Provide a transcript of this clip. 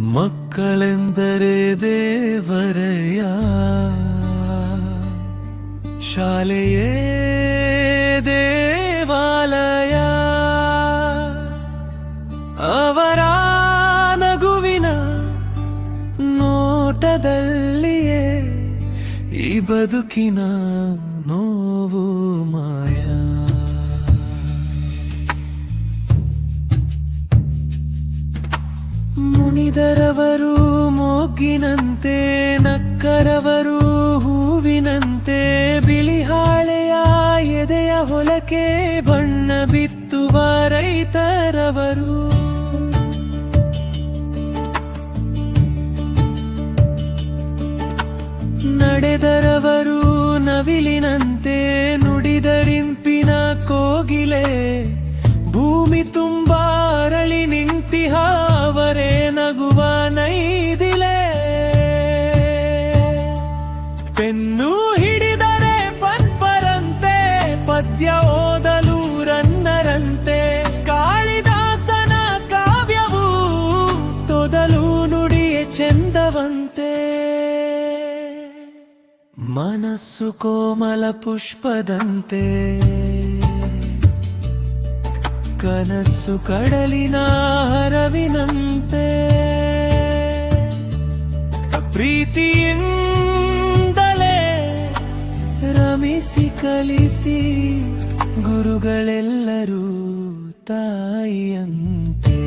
ಮಕ್ಕಳೆಂದರೆ ದೇವರಯ್ಯ ಶಾಲೆಯೇ ದೇವಾಲಯ. ಅವರ ನಗುವಿನ ನೋಟದಲ್ಲಿಯೇ ಈ ಬದುಕಿನ ನೋವು ಮಾಯ. ಮುನಿದರವರು ಮೊಗ್ಗಿನಂತೆ ನಕ್ಕರವರು ಹೂವಿನಂತೆ, ಬಿಳಿ ಹಾಳೆಯ ಎದೆಯ ಹೊಲಕೆ ಬಣ್ಣ ಬಿತ್ತುವ ರೈತರವರು. ನಡೆದರವರು ನವಿಲಿನಂತೆ ನುಡಿದರಿಂಪಿನ ಕೋಗಿಲೆ. ಪೆನ್ನು ಹಿಡಿದರೆ ಪನ್ಪರಂತೆ ಪದ್ಯ ಓದಲು ರನ್ನರಂತೆ. ಕಾಳಿದಾಸನ ಕಾವ್ಯವು ತೊದಲು ನುಡಿಯ ಚೆಂದವಂತೆ. ಮನಸ್ಸು ಕೋಮಲ ಪುಷ್ಪದಂತೆ. ಕನಸು ಕಡಲಿನ ಹರವಿನಂತೆ. ಪ್ರೀತಿಯಿಂದಲೇ ರಮಿಸಿ ಕಲಿಸಿ ಗುರುಗಳೆಲ್ಲರೂ ತಾಯಿಯಂತೆ.